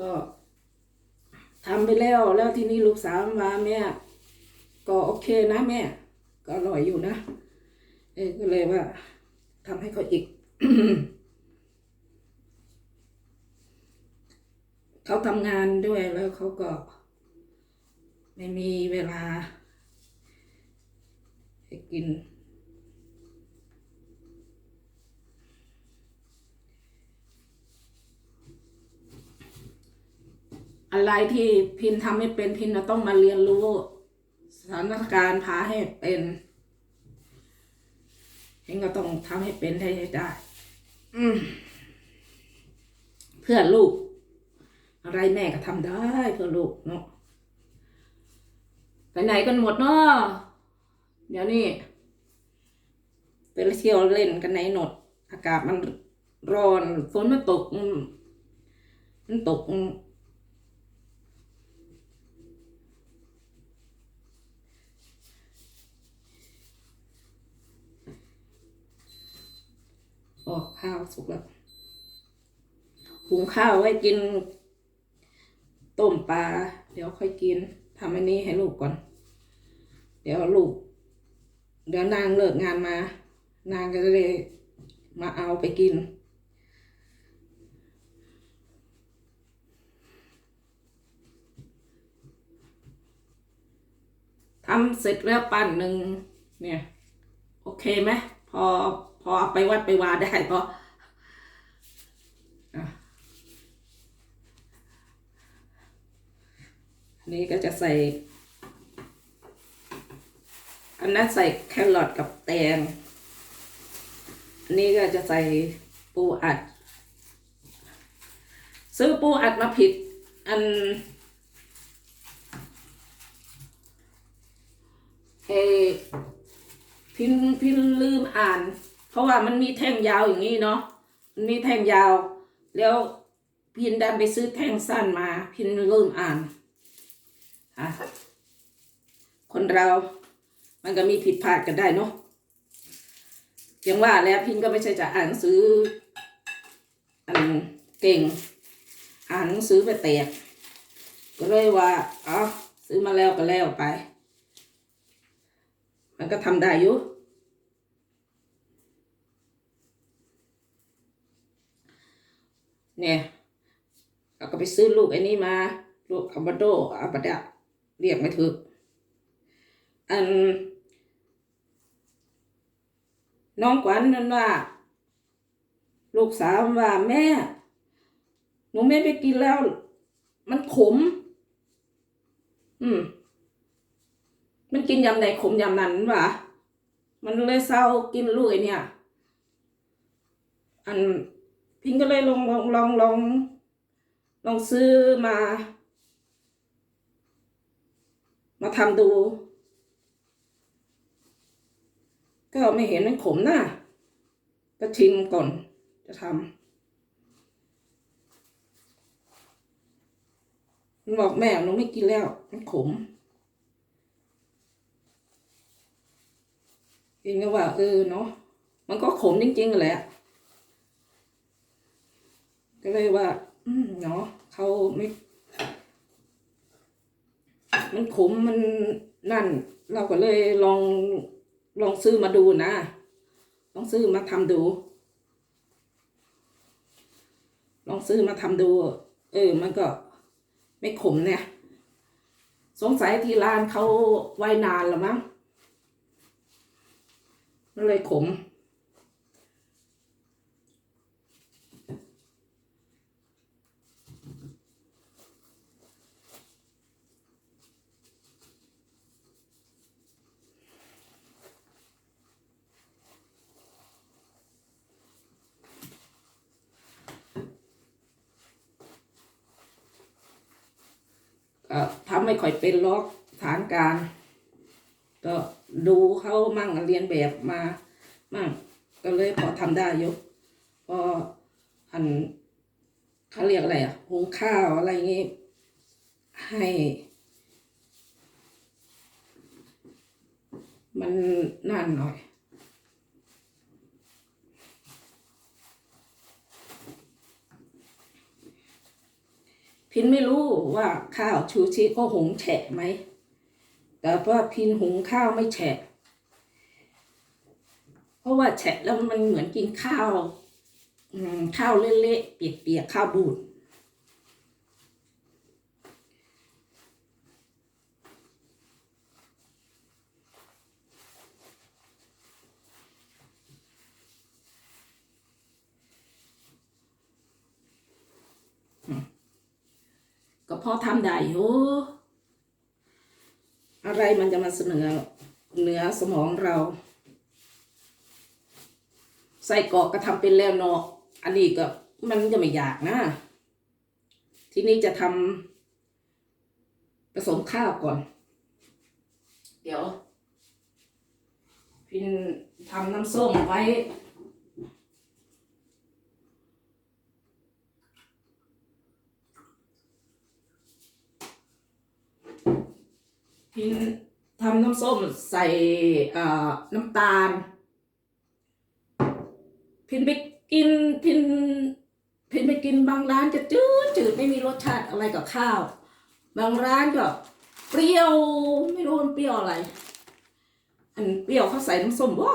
ก็ทำไปแล้วแล้วทีนี้ลูกสาวมาแม่ก็โอเคนะแม่ ก็อร่อยอยู่นะเออก็เลยว่าทำให้เขาอีก เขาทำงานด้วยแล้วเขาก็ ไม่มีเวลาให้กิน อะไรที่พินทำไม่เป็นพินจะต้องมาเรียนรู้ สถานการณ์พาให้เป็นพินก็ต้องทำให้เป็นให้ได้ อืมเพื่อลูก อะไรแม่ก็ทำได้เพื่อลูกเนาะไปไหนกันหมดเนาะเดี๋ยวนี้ไปเที่ยวเล่นกันไหนหนด อากาศมันร้อนฝนมันตกอืมมันตก ออ้ข้าวสุกแล้วหุงข้าวไว้กิน ต้มปลา เดี๋ยวค่อยกินทำอันนี้ให้ลูกก่อน เดี๋ยวลูก เดี๋ยวนางเลิกงานมา นางก็จะได้มาเอาไปกิน ทำเสร็จแล้วปั้นหนึ่งเนี่ย โอเคไหมพอ พอไปวัดไปวาได้พออะอันนี้ก็จะใส่ อันนั้นใส่แครอทกับแตง อันนี้ก็จะใส่ปูอัด ซื้อปูอัดมาผิด อันเออพินพินลืมอ่าน เพราะว่ามันมีแท่งยาวอย่างนี้เนาะมันมีแท่งยาว แล้วพินดันไปซื้อแท่งสั้นมา พินลืมอ่านอะคนเรา มันก็มีผิดพลาดกันได้เนาะอย่างว่าแล้วพินก็ไม่ใช่จะอ่านหนังสืออันเก่ง อ่านหนังสือไปแตกก็เลยว่าอ๋อซื้อมาแล้วก็แล้วไป มันก็ทำได้อยู่ เนี่ยเราก็ไปซื้อลูกไอ้นี่มา ลูกคาร์บโดอาบดะเรียกไม่ถูกอัน น้องกวันนั่นว่า ลูกสาวว่าแม่ หนูไม่ไปกินแล้ว มันขม อืม มันกินยำไหนขมยำนั้นวะมันเลยเศร้ากินลูกไอเนี่ย อัน พิงก็เลยลองลองลองลองลองซื้อมา มาทำดู ก็ไม่เห็นมันขมนะก็ชิมก่อนจะทำมันบอกแม่หนูไม่กินแล้ว มันขมเองก็ว่าเออเนาะมันก็ขมจริงๆแหละ ก็เลยว่า อืมเนาะเขาไม่ มันขมมันนั่น เราก็เลยลองลองซื้อมาดูนะลองซื้อมาทำดู ลองซื้อมาทำดู เออ มันก็ไม่ขมเนี่ย สงสัยที่ร้านเขาไว้นานแล้วมั้งมันเลยขม ก็ทำ ไม่ค่อยเป็นล็อกฐานการก็ดูเขามั่งเรียนแบบมามั่งก็เลยพอทำได้ยกพออันเขาเรียกอะไรอะหุงข้าวอะไรอย่างงี้ให้ มันนั่นหน่อย พินไม่รู้ว่าข้าวชูชีก็หุงแฉะไหม แต่ว่าพินหุงข้าวไม่แฉะ เพราะว่าแฉะแล้วมันเหมือนกินข้าวข้าวเละๆเปียกๆข้าวบูด ได้อยู่อะไรมันจะมาเสนอเหนือสมองเรา ใส่กอกก็ทำเป็นแล้วเนาะอันนี้ก็มันจะไม่อยากนะ ทีนี้จะทำผสมข้าวก่อน เดี๋ยว พินทำน้ำส้มไว้ พินทำน้ำส้มใส่เอ่อน้ำตาล พินไปกินพินพินไปกินบางร้านจะจืดจืดไม่มีรสชาติอะไรกับข้าว บางร้านก็เปรี้ยวไม่รู้มันเปรี้ยวอะไร อันเปรี้ยวเขาใส่น้ำส้มบ่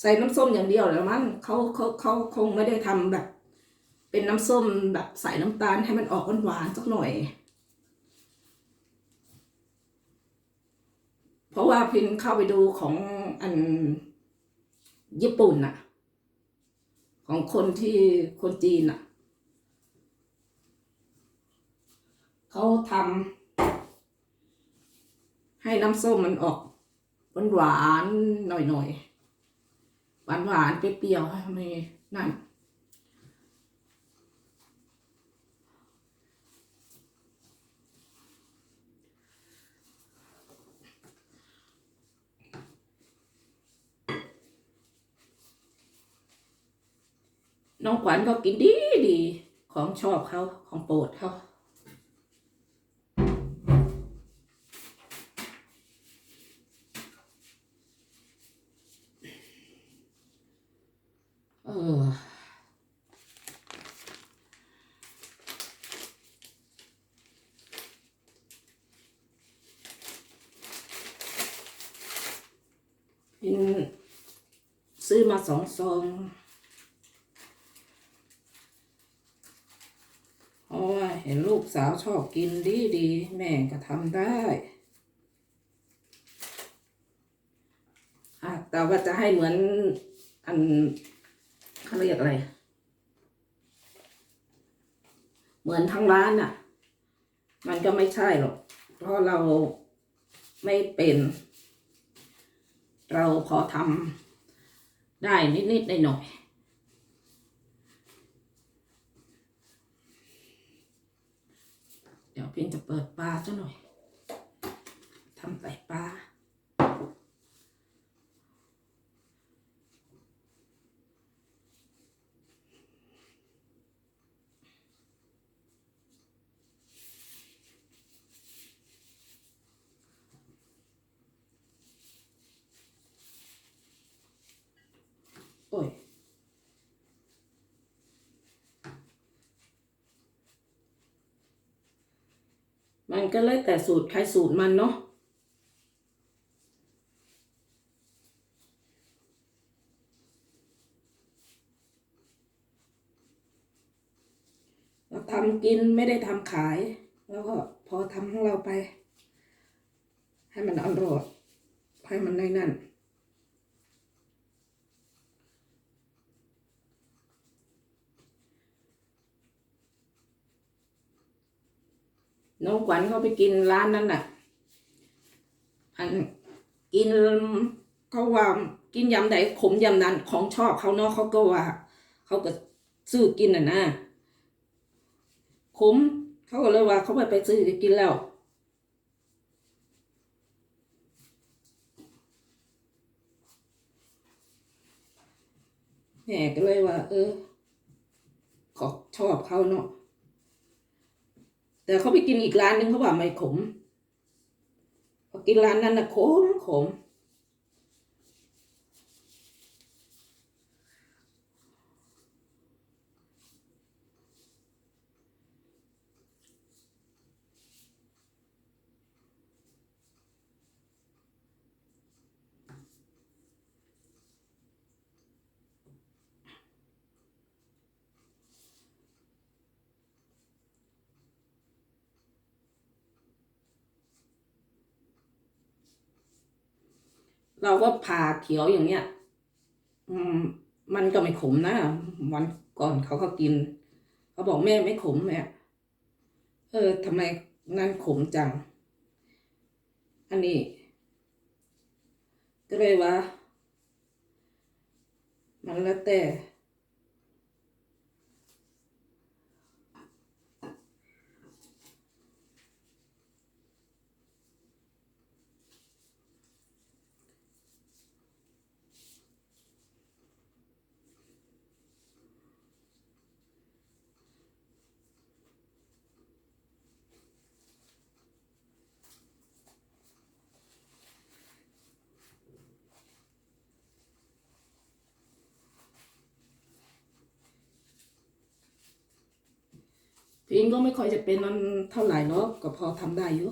ใส่น้ำส้มอย่างเดียวแล้วมั้งเขาเขาเขาคงไม่ได้ทำแบบ เป็นน้ำส้มแบบใส่น้ำตาลให้มันออกหวานๆสักหน่อย เพราะว่าพินเข้าไปดูของอันญี่ปุ่นน่ะของคนที่คนจีนน่ะเขาทำให้น้ำส้มมันออกหวานหวานๆหน่อยๆหวานหวานเปรี้ยวๆไม่นั่น น้องขวัญก็กินดีดีของชอบเขาของโปรดเขาเออซื้อมาสองซอง เพราะว่าเห็นลูก สาวชอบกินดีดีๆแม่ก็ทำได้อะแต่ว่าจะให้เหมือนอันเขาเรียกอะไร เหมือนทางร้านอะ มันก็ไม่ใช่หรอก เพราะเราไม่เป็น เราพอทำได้นิดๆหน่อยๆ เดี๋ยวพียงจะเปิดปลาซะหน่อยทำใส่ปลาโอ้ย มันก็เลยแต่สูตรใครสูตรมันเนาะเราทำกินไม่ได้ทำขาย แล้วก็พอทำของเราไป ให้มันอร่อยให้มันในนั่น น้องขวัญเขาไปกินร้านนั้นน่ะ อันกินเขาว่ากินยำใดขมยำนั้นของชอบเขาเนาะเขาก็ว่า เขาก็ซื้อกินน่ะนะขมเขาก็เลยว่าเขาไปไปซื้อกินแล้วแม่ก็เลยว่า เออ ขอชอบเขาเนาะ แต่เขาไปกินอีกร้านนึงเขาว่าไม่ขมพอกินร้านนั้นนะขมขม เราก็ผ่าเขียวอย่างเงี้ย อืม มันก็ไม่ขมนะวันก่อนเขาก็กินเขาบอกแม่ไม่ขมแม่เออทำไมนั่นขมจัง อันนี้ ก็เลยว่า มันแล้วแต่ พิงก็ไม่ค่อยจะเป็นมันเท่าไหร่เนาะก็พอทำได้อยู่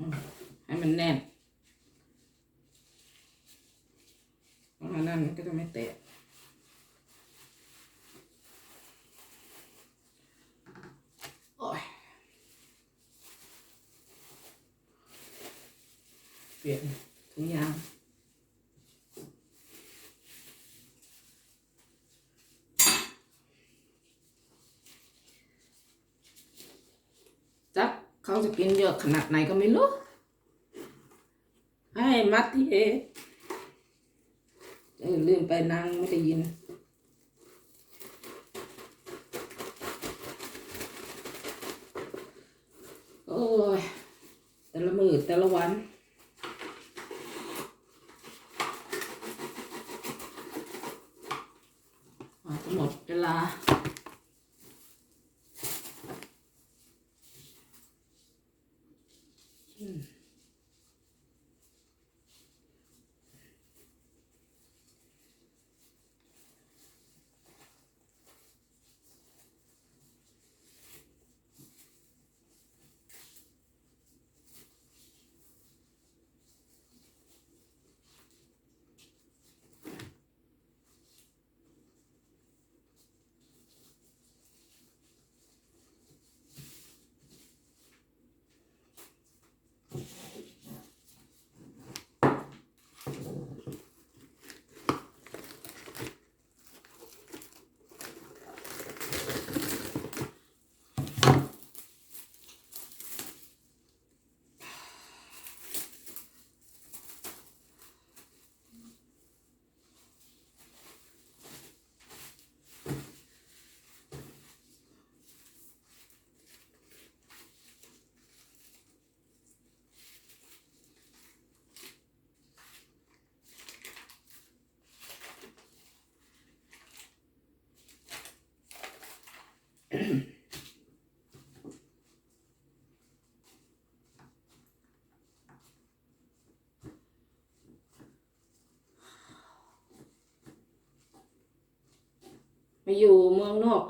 ให้ มันแน่นประมาณนั้นมันก็จะไม่แตกโอ้ยเปลี่ยนถุงยางจักเขาจะกินเยอะขนาดไหนก็ไม่รู้ มัดที่เอเออลืมไปนางไม่ได้ยิน โอ้ย แต่ละมือแต่ละวันอาจะหมดเวลา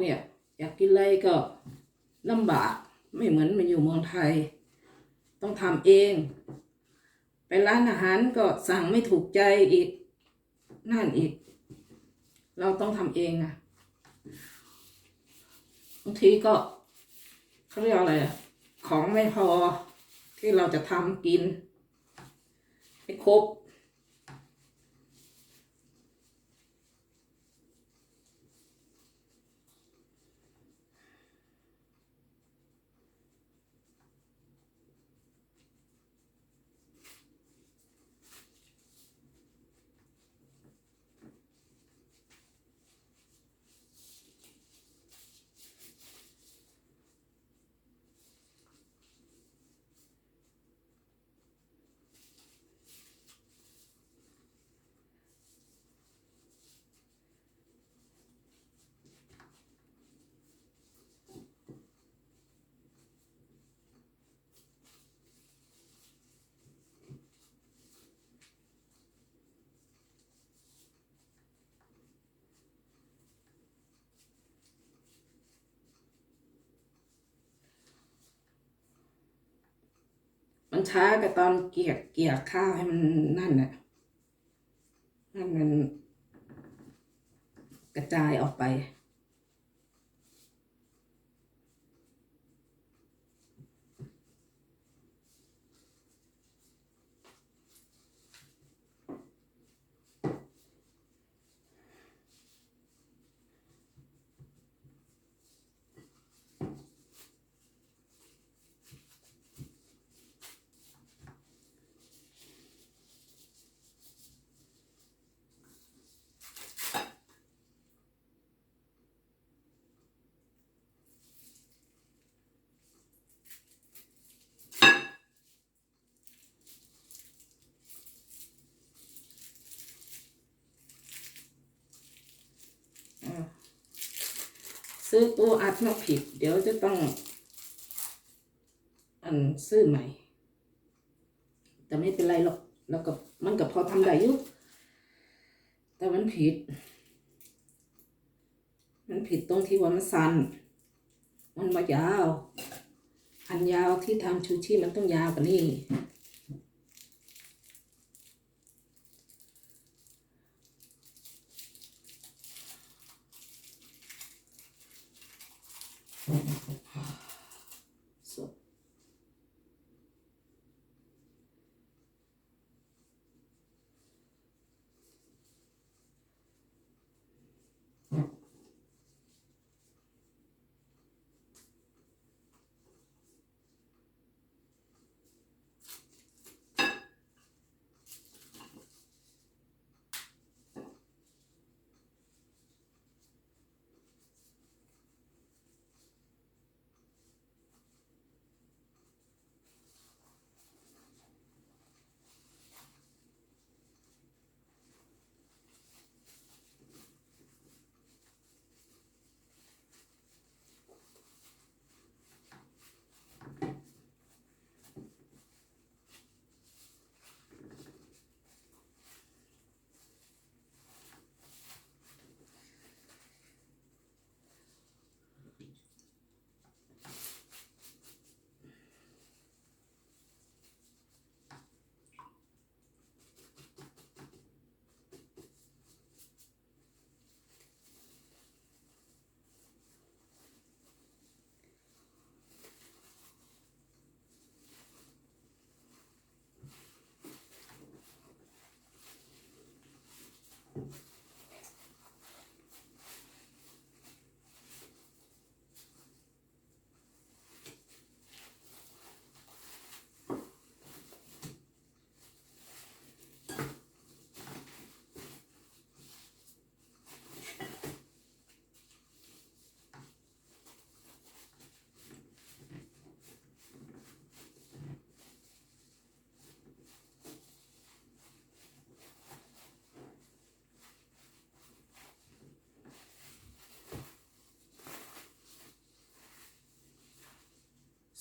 เนี่ย อยากกินอะไรก็ลำบากไม่เหมือนมาอยู่เมืองไทย ต้องทำเอง ไปร้านอาหารก็สั่งไม่ถูกใจอีก นั่นอีก เราต้องทำเองอะบางทีก็เขาเรียกอะไรอะของไม่พอที่เราจะทำกินให้ครบ มันช้ากับตอนเกี่ยเกี่ยข้าวให้มันนั่นน่ะให้มันกระจายออกไป ซื้อปูอัดมาผิด เดี๋ยวจะต้อง อันซื้อใหม่ แต่ไม่เป็นไรหรอกแล้วก็มันก็พอทำได้อยุแต่มันผิด มันผิดตรงที่ว่ามันสั้นมันมายาว อันยาวที่ทำชูชีพมันต้องยาวกว่านี้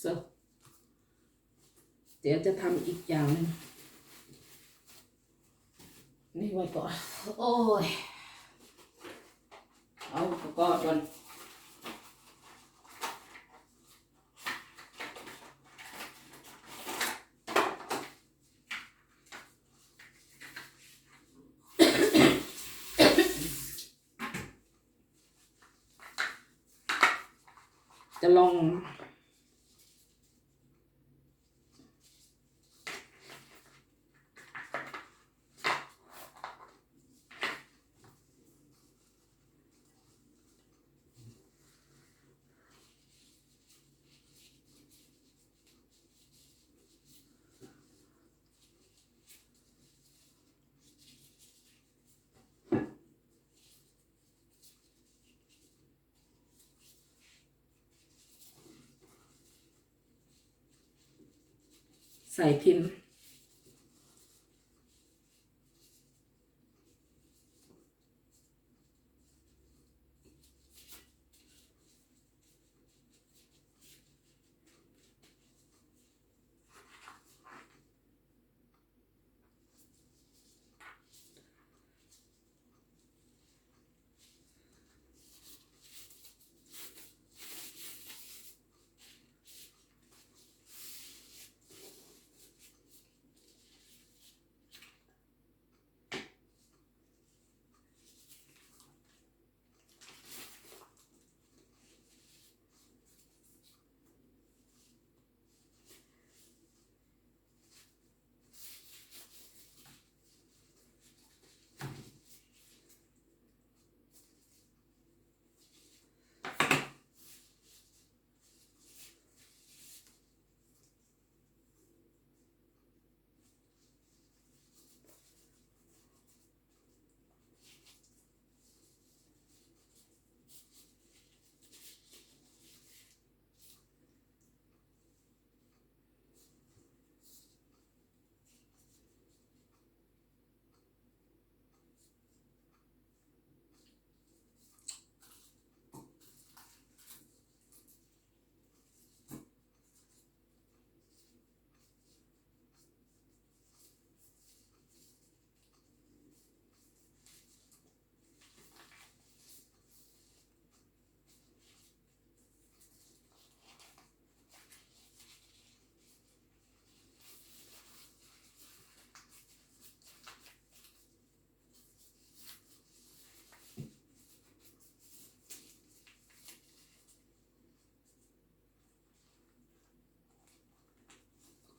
โซเดี๋ยวจะทำอีกอย่างหนึงนี่ไว้ก่อน โอ้ย เอาอุปก็ก่อนจะลอง ใส่พิมพ์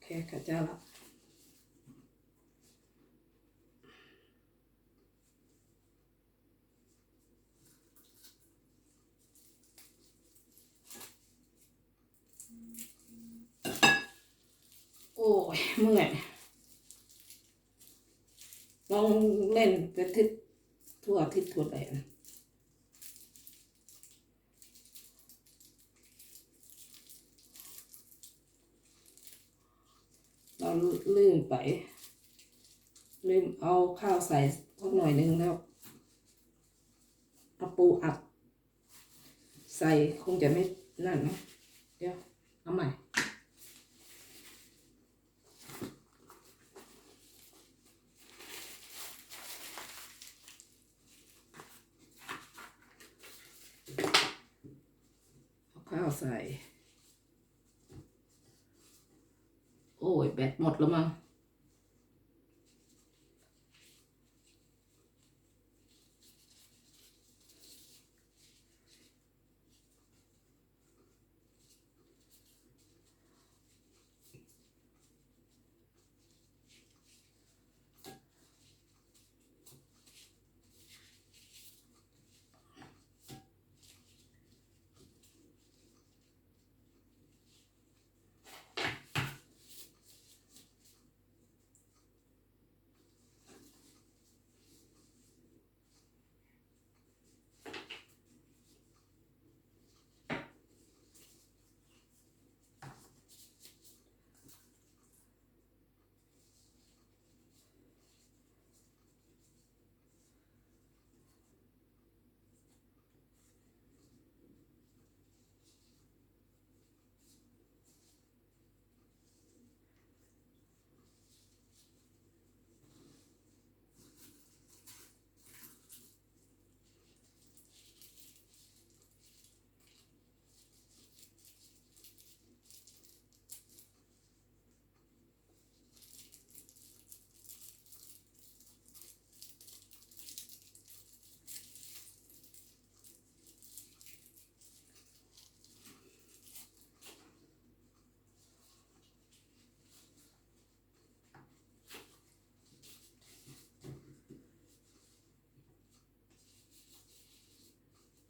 โค่ะเจ้าละโอ้ยเมื่อยลองเล่นไปทิศทั่วทิศทั่วแดนเราลืม ไป ลืมเอาข้าวใส่สักหน่อยนึงแล้วเอาปูอัด ใส่คงจะไม่นั่นเนะเดี๋ยวเอาใหม่เอาข้าวใส่ โอ้ย แบตหมดแล้วมั้ง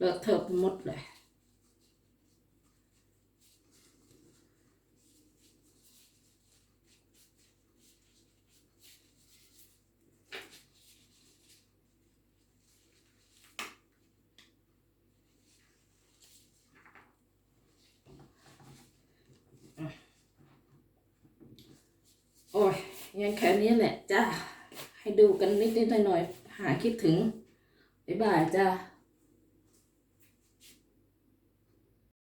เลอะเทอะไปหมดเลย โอ้ยยังแค่นี้แหละจ้าให้ดูกันนิดๆหน่อยๆหาคิดถึงบ๊ายบายจ้า